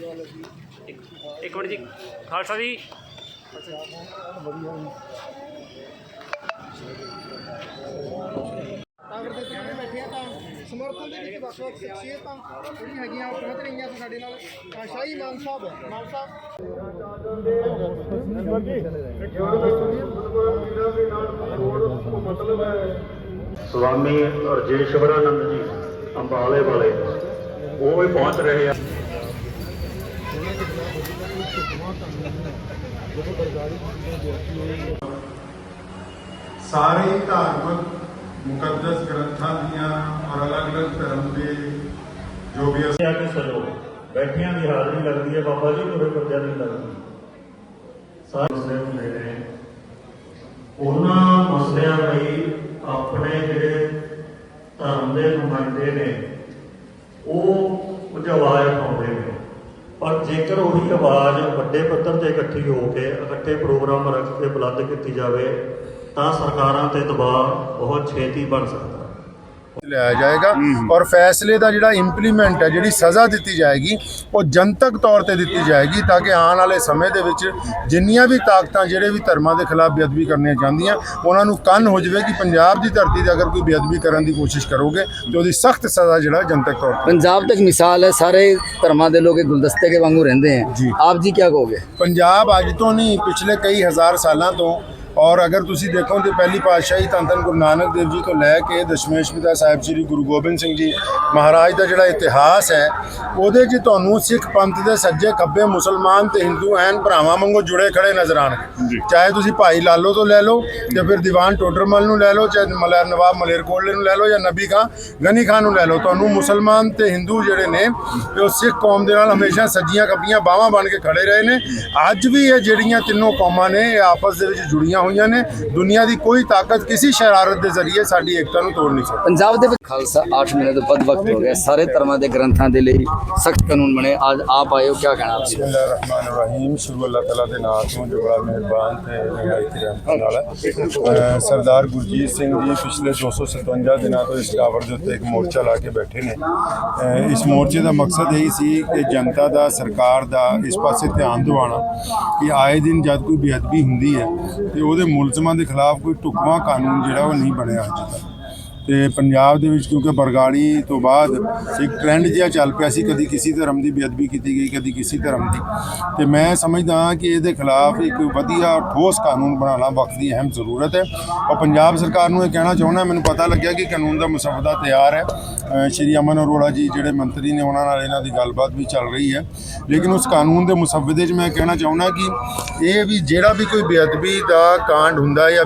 ਇੱਕ ਇੱਕ ਮਿੰਟ ਜੀ। ਖਾਲਸਾ ਜੀ। ਤਾਂ ਕਰਕੇ ਤੁਸੀਂ ਬੈਠੇ ਆ ਤਾਂ ਸਮਰਥਨ ਦੇ ਵਿੱਚ ਵੱਖ-ਵੱਖ ਸ਼ਖਸੀਅਤਾਂ ਜਿਹੜੀਆਂ ਹੈਗੀਆਂ ਉਹ ਪਹੁੰਚ ਰਹੀਆਂ ਤੇ ਸਾਡੇ ਨਾਲ ਅ, ਸ਼ਾਹੀ ਮਾਨ ਸਾਹਿਬ ਹੈ ਮਾਨ ਸਾਹਿਬ। ਸਵਾਮੀ ਰਜੇਸ਼ਵਰਾਨੰਦ ਜੀ ਅੰਬਾਲੇ ਵਾਲੇ। ਉਹ ਵੀ ਪਹੁੰਚ ਰਹੇ ਆ। ਸਾਰੇ ਧਾਰਮਿਕ ਮੁਕੱਦਸ ਗ੍ਰੰਥਾਂ ਦੀਆਂ ਔਰ ਅਲੱਗ-ਅਲੱਗ ਧਰਮ ਦੇ ਜੋ ਵੀ ਆ ਕੇ ਸਜੋ ਬੈਠਿਆਂ ਦੀ ਹਾਜ਼ਰੀ ਲੱਗਦੀ ਹੈ, ਬਾਬਾ ਜੀ ਤੁਹਾਡੇ ਬੱਚਿਆਂ ਦੀ ਲੱਗਦੀ ਸਾਰੇ ਮਸਲੇ ਹੁੰਦੇ ਨੇ ਉਹਨਾਂ ਮਸਲਿਆਂ ਲਈ ਆਪਣੇ ਜਿਹੜੇ ਧਰਮ ਦੇ ਨੁਮਾਇੰਦੇ ਨੇ, ਉਹ ਕੁਝ ਆਵਾਜ਼ ਪਾਉਂਦੇ ਨੇ। ਪਰ ਜੇਕਰ ਉਹੀ ਆਵਾਜ਼ ਵੱਡੇ ਪੱਧਰ ਤੇ ਇਕੱਠੀ ਹੋ ਕੇ ਇਕੱਠੇ ਪ੍ਰੋਗਰਾਮ ਰੱਖ ਕੇ ਬੁਲੰਦ ਕੀਤੀ ਜਾਵੇ, ਤਾਂ ਸਰਕਾਰਾਂ ਤੇ ਦਬਾਅ ਬਹੁਤ ਛੇਤੀ ਬਣ ਸਕਦਾ। ਲਿਆ ਜਾਏਗਾ ਔਰ ਫੈਸਲੇ ਦਾ ਜਿਹੜਾ ਇੰਪਲੀਮੈਂਟ ਹੈ ਜਿਹੜੀ ਸਜ਼ਾ ਦਿੱਤੀ ਜਾਏਗੀ ਉਹ ਜਨਤਕ ਤੌਰ ਤੇ ਦਿੱਤੀ ਜਾਏਗੀ ਤਾਂ ਕਿ ਆਉਣ ਵਾਲੇ ਸਮੇਂ ਦੇ ਵਿੱਚ ਜਿੰਨੀਆਂ ਵੀ ਤਾਕਤਾਂ ਜਿਹੜੇ ਵੀ ਧਰਮਾਂ ਦੇ ਖਿਲਾਫ ਬੇਅਦਬੀ ਕਰਨੀਆਂ ਚਾਹੁੰਦੀਆਂ ਉਹਨਾਂ ਨੂੰ ਕੰਨ ਹੋ ਜਾਵੇ ਕਿ ਪੰਜਾਬ ਦੀ ਧਰਤੀ ਤੇ ਅਗਰ ਕੋਈ ਬੇਅਦਬੀ ਕਰਨ ਦੀ ਕੋਸ਼ਿਸ਼ ਕਰੋਗੇ ਤੇ ਉਹਦੀ ਸਖਤ ਸਜ਼ਾ ਜਿਹੜਾ ਜਨਤਕ ਤੌਰ ਤੇ। ਪੰਜਾਬ ਤੱਕ ਮਿਸਾਲ ਹੈ ਸਾਰੇ ਧਰਮਾਂ ਦੇ ਲੋਕ ਇੱਕ ਗੁਲਦਸਤੇ ਕੇ ਵਾਂਗੂ ਰਹਿੰਦੇ ਹਨ ਆਪ ਜੀ ਕੀ ਕਹੋਗੇ? ਪੰਜਾਬ ਅੱਜ ਤੋਂ ਨਹੀਂ ਪਿਛਲੇ ਕਈ ਹਜ਼ਾਰ ਸਾਲਾਂ ਤੋਂ ਔਰ ਅਗਰ ਤੁਸੀਂ ਦੇਖੋ ਤੇ ਪਹਿਲੀ ਪਾਤਸ਼ਾਹੀ ਧੰਨ ਧੰਨ ਗੁਰੂ ਨਾਨਕ ਦੇਵ ਜੀ ਤੋਂ ਲੈ ਕੇ ਦਸ਼ਮੇਸ਼ ਪਿਤਾ ਸਾਹਿਬ ਸ੍ਰੀ ਗੁਰੂ ਗੋਬਿੰਦ ਸਿੰਘ ਜੀ ਮਹਾਰਾਜ ਦਾ ਜਿਹੜਾ ਇਤਿਹਾਸ ਹੈ ਉਹਦੇ 'ਚ ਤੁਹਾਨੂੰ ਸਿੱਖ ਪੰਥ ਦੇ ਸੱਜੇ ਖੱਬੇ ਮੁਸਲਮਾਨ ਤੇ ਹਿੰਦੂ ਐਨ ਭਰਾਵਾਂ ਵਾਂਗੂ ਜੁੜੇ ਖੜੇ ਨਜ਼ਰ ਆਣਗੇ ਚਾਹੇ ਤੁਸੀਂ ਭਾਈ ਲਾਲੋ ਤੋਂ ਲੈ ਲਓ ਜਾਂ ਫਿਰ ਦੀਵਾਨ ਟੋਡਰਮਲ ਨੂੰ ਲੈ ਲਓ ਚਾਹੇ ਮਲਰ ਨਵਾਬ ਮਲੇਰਕੋਟਲੇ ਨੂੰ ਲੈ ਲਓ ਜਾਂ ਨਬੀ ਖਾਂ ਗਨੀ ਖਾਨ ਨੂੰ ਲੈ ਲਓ ਤੁਹਾਨੂੰ ਮੁਸਲਮਾਨ ਤੇ ਹਿੰਦੂ ਜਿਹੜੇ ਨੇ ਉਹ ਸਿੱਖ ਕੌਮ ਦੇ ਨਾਲ ਹਮੇਸ਼ਾ ਸੱਜੀਆਂ ਖੱਬੀਆਂ ਬਾਹਾਂ ਬਣ ਕੇ ਖੜੇ ਰਹੇ ਨੇ। ਅੱਜ ਵੀ ਇਹ ਜਿਹੜੀਆਂ ਤਿੰਨੋਂ ਕੌਮਾਂ ਨੇ ਇਹ ਆਪਸ ਦੇ ਵਿੱਚ ਜੁੜੀਆਂ ਹੋਈਆਂ ਨੇ। ਦੁਨੀਆ ਦੀ ਕੋਈ ਤਾਕਤ ਕਿਸੇ ਸ਼ਰਾਰਤ ਦੇ ਜ਼ਰੀਏ ਸਾਡੀ ਏਕਤਾ ਨੂੰ ਤੋੜ ਨਹੀਂ ਸਕਦੀ। ਪੰਜਾਬ ਦੇ ਵਿੱਚ ਖਾਲਸਾ 8 ਮਹੀਨੇ ਤੋਂ ਵੱਧ ਵਕਤ ਹੋ ਗਿਆ। ਸਾਰੇ ਧਰਮਾਂ ਦੇ ਗ੍ਰੰਥਾਂ ਦੇ ਲਈ ਸਖਤ ਕਾਨੂੰਨ ਬਣੇ। ਅੱਜ ਆਪ ਆਏ ਹੋ ਕੀ ਕਹਿਣਾ ਆਪ ਬਿਸਮਿਲ੍ਲਾਹਿਰਰਹਿਮਾਨਿਰਰਹੀਮ। ਸ਼ੁਰੂ ਅੱਲਾਹ ਤਾਲਾ ਦੇ ਨਾਮ ਤੋਂ ਜੋ ਬੜਾ ਮਿਹਰਬਾਨ ਤੇ ਨਿਹਾਇਤ ਰਹਿਮਤ। ਅਹ ਸਰਦਾਰ ਗੁਰਜੀਤ ਸਿੰਘ ਜੀ ਪਿਛਲੇ 257 ਦਿਨਾਂ ਤੋਂ ਇਸ ਟਾਵਰ ਦੇ ਉੱਤੇ ਇੱਕ ਮੋਰਚਾ ਲਾ ਕੇ ਬੈਠੇ ਨੇ। ਇਸ ਮੋਰਚੇ ਦਾ ਮਕਸਦ ਇਹ ਸੀ ਕਿ ਜਨਤਾ ਦਾ ਸਰਕਾਰ ਦਾ ਇਸ ਪਾਸੇ ਧਿਆਨ ਦਿਵਾਉਣਾ ਕਿ ਆਏ ਦਿਨ ਜਦ ਕੋਈ ਬੇਅਦਬੀ ਹੁੰਦੀ ਹੈ ਤੇ ਉਹਦੇ ਮੁਲਜ਼ਮਾਂ ਦੇ ਖਿਲਾਫ ਕੋਈ ਢੁਕਵਾਂ ਕਾਨੂੰਨ ਜਿਹੜਾ ਉਹ ਨਹੀਂ ਬਣਿਆ ਅਜੇ ਤੱਕ। ਤੇ ਪੰਜਾਬ ਦੇ ਵਿੱਚ ਕਿਉਂਕਿ ਬਰਗਾੜੀ ਤੋਂ ਬਾਅਦ ਇੱਕ ਟ੍ਰੈਂਡ ਜਿਹਾ ਚੱਲ ਪਿਆ ਸੀ, ਕਦੀ ਕਿਸੇ ਧਰਮ ਦੀ ਬੇਅਦਬੀ ਕੀਤੀ ਗਈ, ਕਦੀ ਕਿਸੇ ਧਰਮ ਦੀ। ਤੇ ਮੈਂ ਸਮਝਦਾ ਹਾਂ ਕਿ ਇਹਦੇ ਖਿਲਾਫ ਇੱਕ ਵਧੀਆ ਠੋਸ ਕਾਨੂੰਨ ਬਣਾਉਣਾ ਵਕਤ ਦੀ ਅਹਿਮ ਜ਼ਰੂਰਤ ਹੈ। ਔਰ ਪੰਜਾਬ ਸਰਕਾਰ ਨੂੰ ਇਹ ਕਹਿਣਾ ਚਾਹੁੰਦਾ, ਮੈਨੂੰ ਪਤਾ ਲੱਗਿਆ ਕਿ ਕਾਨੂੰਨ ਦਾ ਮਸਵਦਾ ਤਿਆਰ ਹੈ। ਸ਼੍ਰੀ ਅਮਨ ਅਰੋੜਾ ਜੀ ਜਿਹੜੇ ਮੰਤਰੀ ਨੇ, ਉਹਨਾਂ ਨਾਲ ਇਹਨਾਂ ਦੀ ਗੱਲਬਾਤ ਵੀ ਚੱਲ ਰਹੀ ਹੈ। ਲੇਕਿਨ ਉਸ ਕਾਨੂੰਨ ਦੇ ਮਸਵਦੇ 'ਚ ਮੈਂ ਕਹਿਣਾ ਚਾਹੁੰਦਾ ਕਿ ਇਹ ਵੀ ਜਿਹੜਾ ਵੀ ਕੋਈ ਬੇਅਦਬੀ ਦਾ ਕਾਂਡ ਹੁੰਦਾ ਹੈ